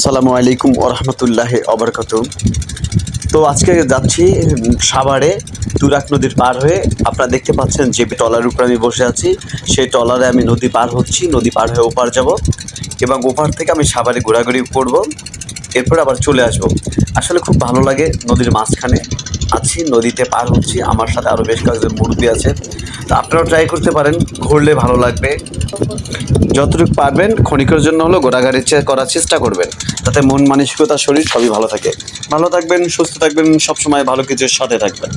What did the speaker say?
আসসালামু আলাইকুম ওরহমতুল্লাহ অবরকত তো আজকে যাচ্ছি সাভারে তুরাক নদীর পার হয়ে। আপনারা দেখতে পাচ্ছেন যে টলার উপরে আমি বসে আছি। সেই টলারে আমি নদী পার হচ্ছি, নদী পার হয়ে ওপার যাব। এবং ওপার থেকে আমি সাভারে ঘোরাঘুরি করব। এরপর আবার চলে আসব। আসলে খুব ভালো লাগে নদীর মাঝখানে। আছি, নদীতে পার হচ্ছি। আমার সাথে আরও বেশ কয়েকজন মুরব্বী আছে তো আপনারাও ট্রাই করতে পারেন, ঘুরলে ভালো লাগবে। যতটুকু পারবেন ক্ষণিকের জন্য হলো গোড়াগাড়ি করার চেষ্টা করবেন। তাতে মন, মানসিকতা, শরীর সবই ভালো থাকে। ভালো থাকবেন, সুস্থ থাকবেন, সবসময় ভালো কিছুর সাথে থাকবেন।